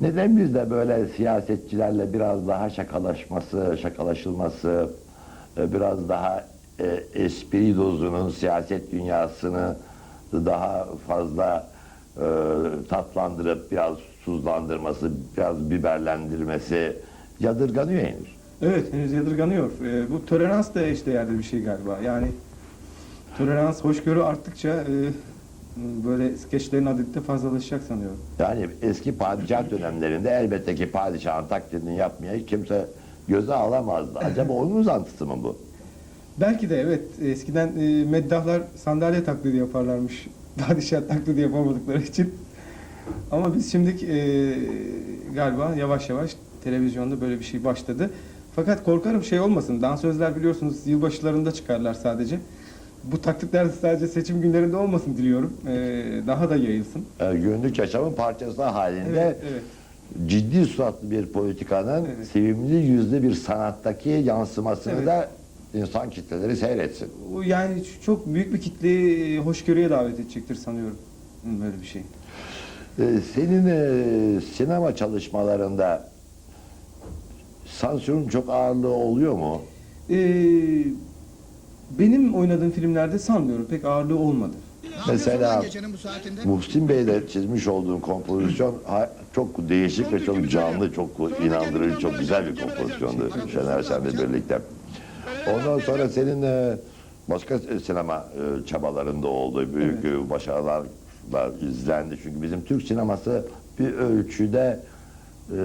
Neden bizde böyle siyasetçilerle biraz daha şakalaşması, şakalaşılması, e, biraz daha e, espri dozunun siyaset dünyasını daha fazla e, tatlandırıp biraz tuzlandırması, biraz biberlendirmesi yadırganıyor henüz. Evet, henüz yadırganıyor. Ee, bu tolerans da eşdeğerli bir şey galiba. Yani tolerans, hoşgörü arttıkça e, böyle skeçlerin adedi de fazlalaşacak sanıyorum. Yani eski padişah dönemlerinde elbette ki padişahın taklidini yapmaya hiç kimse göze alamazdı. Acaba onun uzantısı mı bu? Belki de evet, eskiden e, meddahlar sandalye taklidi yaparlarmış. Padişah taklidi yapamadıkları için. Ama biz şimdi e, galiba yavaş yavaş televizyonda böyle bir şey başladı. Fakat korkarım şey olmasın. Dansözler biliyorsunuz yılbaşılarında çıkarlar sadece. Bu taklitler de sadece seçim günlerinde olmasın diliyorum. E, daha da yayılsın. E, günlük yaşamın parçası halinde Evet, evet. ciddi suratlı bir politikanın Evet. sevimli yüzlü bir sanattaki yansımasını Evet. da insan kitleleri seyretsin. Yani çok büyük bir kitleyi e, hoşgörüye davet edecektir sanıyorum. Hı, Böyle bir şey. E, senin e, sinema çalışmalarında sansürün çok ağırlığı oluyor mu? Ee, benim oynadığım filmlerde sanmıyorum pek ağırlığı olmadı. Mesela gecenin bu saatinde? Muhsin Bey'le çizmiş olduğun kompozisyon ha- çok değişik ve çok canlı, çok inandırıcı, çok güzel bir kompozisyondu Şener Şen'le birlikte. Ondan sonra senin e, başka sinema e, çabalarında oldu. Büyük e, başarılar da izlendi. Çünkü bizim Türk sineması bir ölçüde e,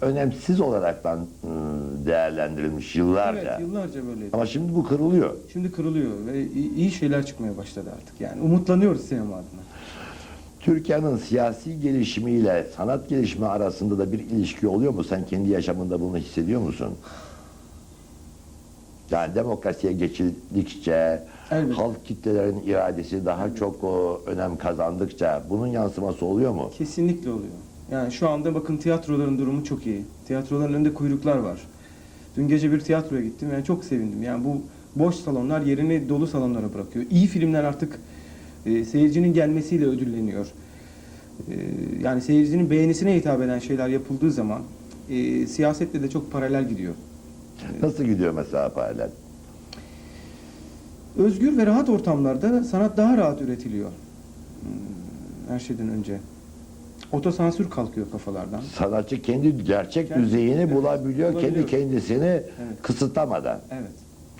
önemsiz olaraktan e, değerlendirilmiş yıllarca. Evet yıllarca böyleydi. Ama şimdi bu kırılıyor. Şimdi kırılıyor ve iyi şeyler çıkmaya başladı artık yani. Umutlanıyoruz sinema adına. Türkiye'nin siyasi gelişimiyle sanat gelişimi arasında da bir ilişki oluyor mu? Sen kendi yaşamında bunu hissediyor musun? Yani demokrasiye geçildikçe, Elbette. halk kitlelerin iradesi daha çok o, önem kazandıkça bunun yansıması oluyor mu? Kesinlikle oluyor. Yani şu anda bakın tiyatroların durumu çok iyi. Tiyatroların önünde kuyruklar var. Dün gece bir tiyatroya gittim yani çok sevindim. Yani bu boş salonlar yerini dolu salonlara bırakıyor. İyi filmler artık e, seyircinin gelmesiyle ödülleniyor. E, yani seyircinin beğenisine hitap eden şeyler yapıldığı zaman e, siyasetle de çok paralel gidiyor. Nasıl gidiyor mesela paralel? Özgür ve rahat ortamlarda sanat daha rahat üretiliyor. Hmm, Her şeyden önce. Otosansür kalkıyor kafalardan. Sanatçı kendi gerçek Kendi- düzeyini evet, bulabiliyor, kendi bulabiliyor. kendisini kısıtlamadan. Evet.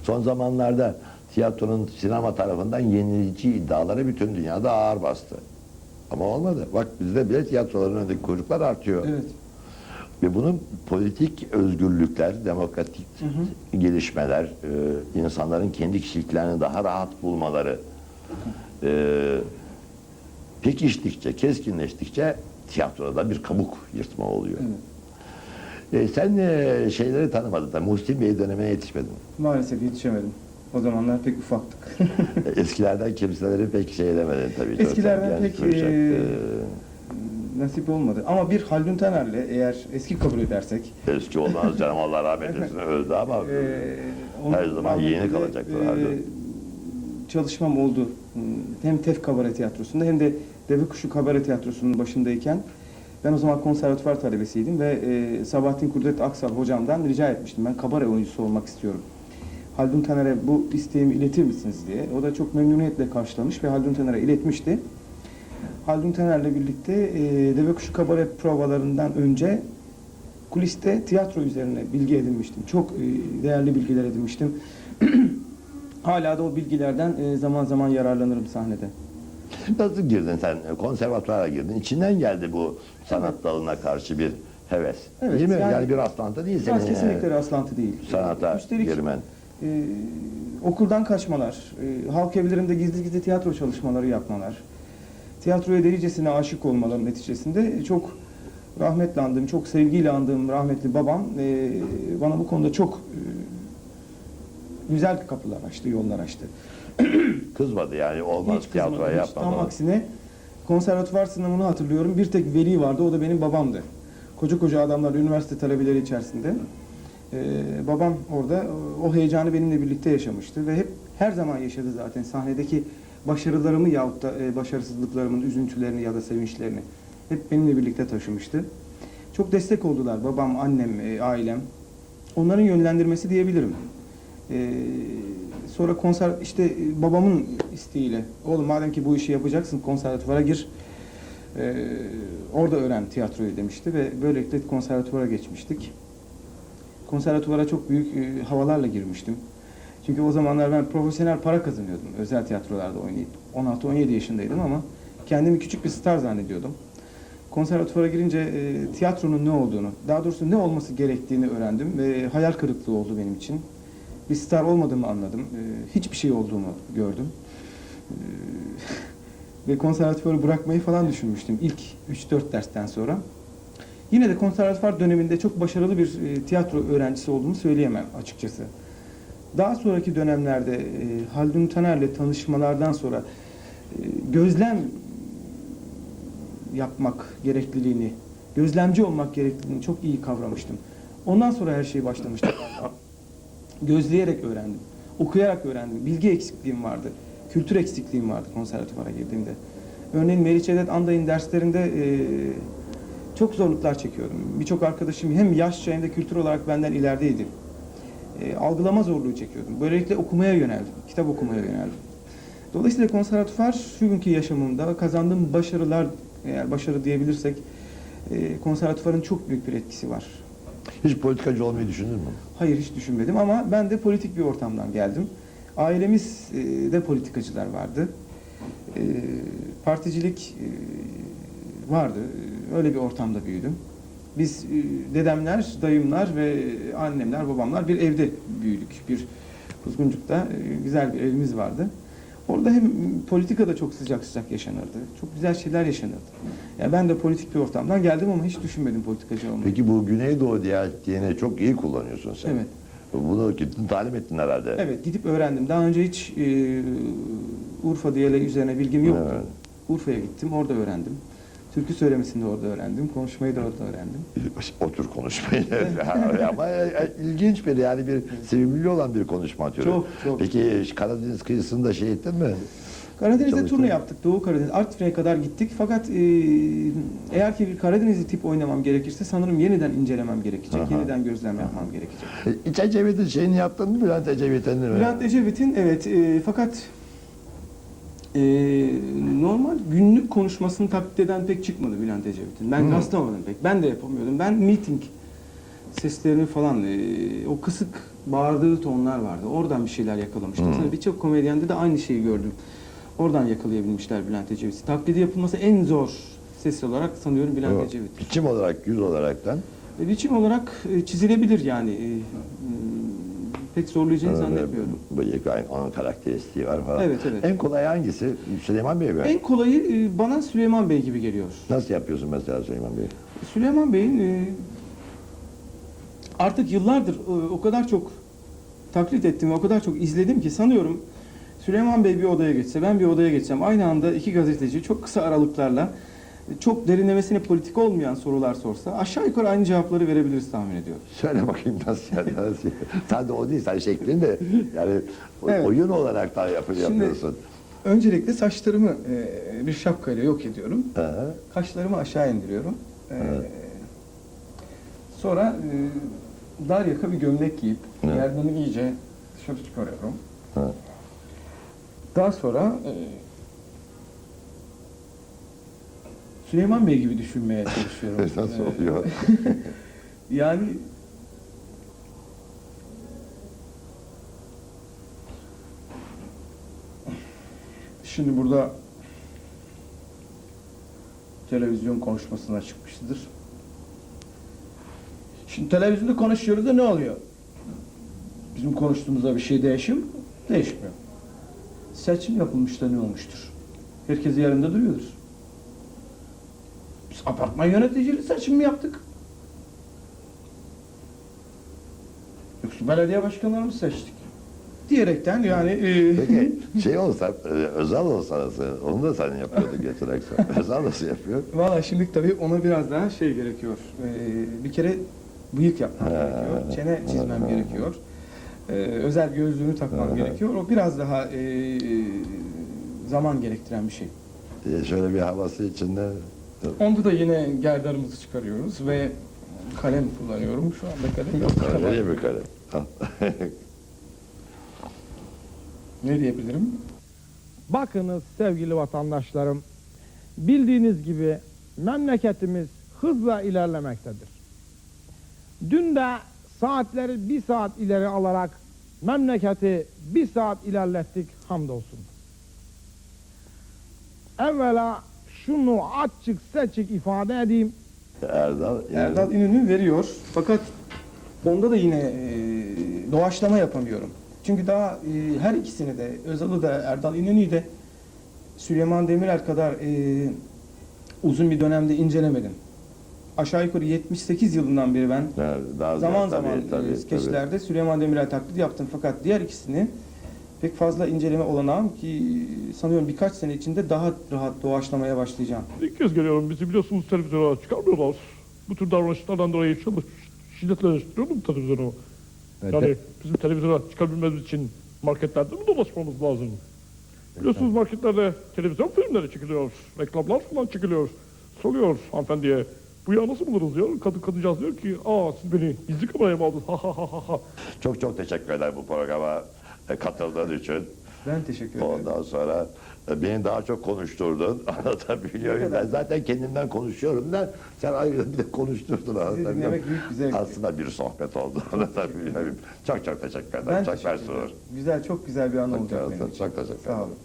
Son zamanlarda tiyatronun sinema tarafından yenileyici iddiaları bütün dünyada ağır bastı. Ama olmadı. Bak bizde bile tiyatroların önündeki kuyruklar artıyor. Evet. Ve bunun politik özgürlükler, demokratik gelişmeler, e, insanların kendi kişiliklerini daha rahat bulmaları e, pekiştikçe, keskinleştikçe tiyatroda bir kabuk yırtma oluyor. E, sen e, şeyleri tanımadın da Muhsin Bey dönemine yetişmedin. Maalesef yetişemedim. O zamanlar pek ufaktık. Eskilerden kimseleri pek şey edemedin tabii. Eskilerden pek, e, Ee, Nasip olmadı. Ama bir Haldun Taner'le eğer eski kabul edersek Eski olmaz canım Allah rahmet eylesin öldü ama e, Her zaman yeni kalacaktır e, Haldun. Çalışmam oldu. Hem TEF Kabare Tiyatrosu'nda hem de Deve Kuşu Kabare Tiyatrosu'nun başındayken ben o zaman konservatuvar talebesiydim ve e, Sabahattin Kudret Aksal hocamdan rica etmiştim. Ben kabare oyuncusu olmak istiyorum. Haldun Taner'e bu isteğimi iletir misiniz diye. O da çok memnuniyetle karşılamış ve Haldun Taner'e iletmişti. Haldun Taner'le birlikte e, Deve Kuşu Kabare provalarından önce kuliste tiyatro üzerine bilgi edinmiştim. Çok e, değerli bilgiler edinmiştim. Hala da o bilgilerden e, zaman zaman yararlanırım sahnede. Nasıl girdin sen? Konservatuvara girdin. İçinden geldi bu sanat dalına karşı bir heves. Evet, değil mi? Yani, yani- bir rastlantı değil senin kesinlikle e, rastlantı değil. sanata Üstelik girmen. e, okuldan kaçmalar, e, halk evlerinde gizli gizli tiyatro çalışmaları yapmalar, tiyatroya delicesine aşık olmaların neticesinde çok rahmetle andığım, çok sevgiyle andığım rahmetli babam e, bana bu konuda çok e, güzel kapılar açtı, yollar açtı. Kızmadı yani olmaz Hiç tiyatro kızmadım, hiç. yapma Tam falan. aksine konservatuvar sınavını hatırlıyorum. Bir tek veli vardı, o da benim babamdı. Koca koca adamlar, üniversite talebeleri içerisinde. Ee, babam orada o heyecanı benimle birlikte yaşamıştı ve hep her zaman yaşadı zaten sahnedeki başarılarımı yahut da e, başarısızlıklarımın üzüntülerini ya da sevinçlerini. Hep benimle birlikte taşımıştı. Çok destek oldular babam, annem, e, ailem. Onların yönlendirmesi diyebilirim. Ee, sonra konser işte e, babamın isteğiyle oğlum madem ki bu işi yapacaksın konservatuvara gir. Ee, orada öğren tiyatroyu demişti ve böylelikle konservatuvara geçmiştik. Konservatuvara çok büyük e, havalarla girmiştim. Çünkü o zamanlar ben profesyonel para kazanıyordum özel tiyatrolarda oynayıp. 16-17 yaşındaydım ama kendimi küçük bir star zannediyordum. Konservatuvara girince e, tiyatronun ne olduğunu, daha doğrusu ne olması gerektiğini öğrendim ve hayal kırıklığı oldu benim için. Bir star olmadığımı anladım. E, hiçbir şey olduğumu gördüm. E, ve konservatuvarı bırakmayı falan düşünmüştüm ilk 3-4 dersten sonra. Yine de konservatuvar döneminde çok başarılı bir e, tiyatro öğrencisi olduğumu söyleyemem açıkçası. Daha sonraki dönemlerde e, Haldun Taner'le tanışmalardan sonra e, gözlem yapmak gerekliliğini, gözlemci olmak gerekliliğini çok iyi kavramıştım. Ondan sonra her şey başlamıştı. Gözleyerek öğrendim, okuyarak öğrendim. Bilgi eksikliğim vardı, kültür eksikliğim vardı konservatuvara girdiğimde. Örneğin Meriç Edet Anday'ın derslerinde e, çok zorluklar çekiyordum. Birçok arkadaşım hem yaşça hem de kültür olarak benden ilerideydi. E, algılama zorluğu çekiyordum. Böylelikle okumaya yöneldim, kitap okumaya yöneldim. Dolayısıyla konservatuvar şu günkü yaşamımda kazandığım başarılar, eğer başarı diyebilirsek, e, konservatuvarın çok büyük bir etkisi var. Hiç politikacı olmayı düşündün mü? Hayır hiç düşünmedim ama ben de politik bir ortamdan geldim. Ailemiz e, politikacılar vardı. E, Particilik e, vardı. Öyle bir ortamda büyüdüm. Biz dedemler, dayımlar ve annemler, babamlar bir evde büyüdük. Bir Kuzguncuk'ta güzel bir evimiz vardı. Orada hem politikada çok sıcak sıcak yaşanırdı. Çok güzel şeyler yaşanırdı. Yani ben de politik bir ortamdan geldim ama hiç düşünmedim politikacı olmayı. Peki bu Güneydoğu diyalektiğini çok iyi kullanıyorsun sen. Evet. Bunu gittin talim ettin herhalde. Evet gidip öğrendim. Daha önce hiç e, Urfa diyaleği üzerine bilgim yoktu. Evet. Urfa'ya gittim, orada öğrendim. Türkü söylemesini de orada öğrendim, konuşmayı da orada öğrendim. Otur konuşmayı. Ama e, ilginç bir yani bir sevimli olan bir konuşma türü. Çok, çok. Peki Karadeniz kıyısında şey ettin mi? Karadeniz'de turne yaptık, Doğu Karadeniz, Artvin'e kadar gittik. Fakat e, eğer ki bir Karadenizli tip oynamam gerekirse sanırım yeniden incelemem gerekecek, Aha. yeniden gözlem yapmam gerekecek. E, İç Ecevit'in şeyini yaptın mı Bülent Ecevit'in mi? Bülent Ecevit'in evet e, fakat e, normal günlük konuşmasını taklit eden pek çıkmadı Bülent Ecevit'in. Ben Hı. rastlamadım pek. Ben de yapamıyordum. Ben meeting seslerini falan e, o kısık bağırdığı tonlar vardı. Oradan bir şeyler yakalamıştım. Sonra birçok komedyende de aynı şeyi gördüm. Oradan yakalayabilmişler Bülent Ecevit'i. Taklidi yapılması en zor ses olarak sanıyorum Bülent Evet. Ecevit. Biçim olarak, yüz olaraktan. E, biçim olarak e, çizilebilir yani. E, pek zorlayacağını zannetmiyorum. Bıyık, aynı- onun karakteristiği var falan. Evet, evet. En kolay hangisi? Süleyman Bey mi? En kolayı e, bana Süleyman Bey gibi geliyor. Nasıl yapıyorsun mesela Süleyman Bey? Süleyman Bey'in e, artık yıllardır e, o kadar çok taklit ettim ve o kadar çok izledim ki sanıyorum Süleyman Bey bir odaya geçse, ben bir odaya geçsem aynı anda iki gazeteci çok kısa aralıklarla çok derinlemesine politik olmayan sorular sorsa aşağı yukarı aynı cevapları verebiliriz tahmin ediyorum. Söyle bakayım nasıl yani? Nasıl? Sadece o değil, sen şeklin de yani Evet. oyun olarak da yap- Şimdi- yapıyorsun. Öncelikle saçlarımı e, bir şapkayla yok ediyorum. Aha. Kaşlarımı aşağı indiriyorum. Evet. Sonra e, dar yaka bir gömlek giyip gerdanı iyice dışarı çıkarıyorum. Evet. Daha sonra e, Süleyman Bey gibi düşünmeye çalışıyorum. Ee, oluyor? Yani Şimdi burada televizyon konuşmasına çıkmıştır. Şimdi televizyonda konuşuyoruz da ne oluyor? Bizim konuştuğumuzda bir şey değişiyor mu? Değişmiyor. Seçim yapılmış da ne olmuştur? Herkes yerinde duruyordur. Biz apartman yöneticiliği seçim mi yaptık? Yoksa belediye başkanlarımızı seçtik. Diyerekten yani... e, Peki şey olsa, e, Özal olsa? Onu da sen yapıyordun geçen akşam. Özal nasıl yapıyor? Valla şimdi tabii ona biraz daha şey gerekiyor. Ee, bir kere bıyık yapmam gerekiyor. Çene çizmem gerekiyor. Ee, özel gözlüğünü takmam gerekiyor. O biraz daha e, zaman gerektiren bir şey. Diye şöyle bir havası içinde Onda da yine gerdarımızı çıkarıyoruz ve kalem kullanıyorum. Şu anda kalem yok. Ha, Nereye bir kalem? Ha. Ne diyebilirim? Bakınız sevgili vatandaşlarım, bildiğiniz gibi memleketimiz hızla ilerlemektedir. Dün de saatleri bir saat ileri alarak memleketi bir saat ilerlettik hamdolsun. Evvela şunu açık seçik ifade edeyim. Erdal. Erdal İnönü veriyor. Fakat onda da yine e, doğaçlama yapamıyorum. Çünkü daha e, her ikisini de Özal'ı da Erdal İnönü'yü de Süleyman Demirel kadar e, uzun bir dönemde incelemedim. Aşağı yukarı 78 yılından beri ben Evet, daha zaman tabii, zaman tabii, e, skeçlerde Süleyman Demirel taklidi yaptım. Fakat diğer ikisini pek fazla inceleme olanağım ki sanıyorum birkaç sene içinde daha rahat doğaçlamaya başlayacağım. İlk kez geliyorum. Bizi biliyorsunuz televizyona çıkarmıyorlar. Bu tür davranışlardan dolayı çalış, şiddetle eleştiriyorum televizyonu. Yani bizim televizyona çıkabilmemiz için marketlerde mi dolaşmamız lazım? Biliyorsunuz marketlerde televizyon filmleri çekiliyor. Reklamlar falan çekiliyor. Soruyor hanımefendiye. Bu ya nasıl buluruz diyor. Kadın kadıncağız diyor ki aa siz beni gizli kameraya mı aldınız? Ha ha ha ha ha. Çok çok teşekkür ederim bu programa katıldığın için. Ben teşekkür ederim. Ondan sonra e, beni daha çok konuşturdun. Anlatabiliyor muyum? Ben zaten kendimden konuşuyorum da sen ayrıca bir de konuşturdun. büyük. Aslında bir sohbet oldu. Anlatabiliyor muyum? Çok çok teşekkür ederim. Ben çok teşekkür ederim. Güzel, çok güzel bir an olacak benim için. çok teşekkür Sağ ederim. olun.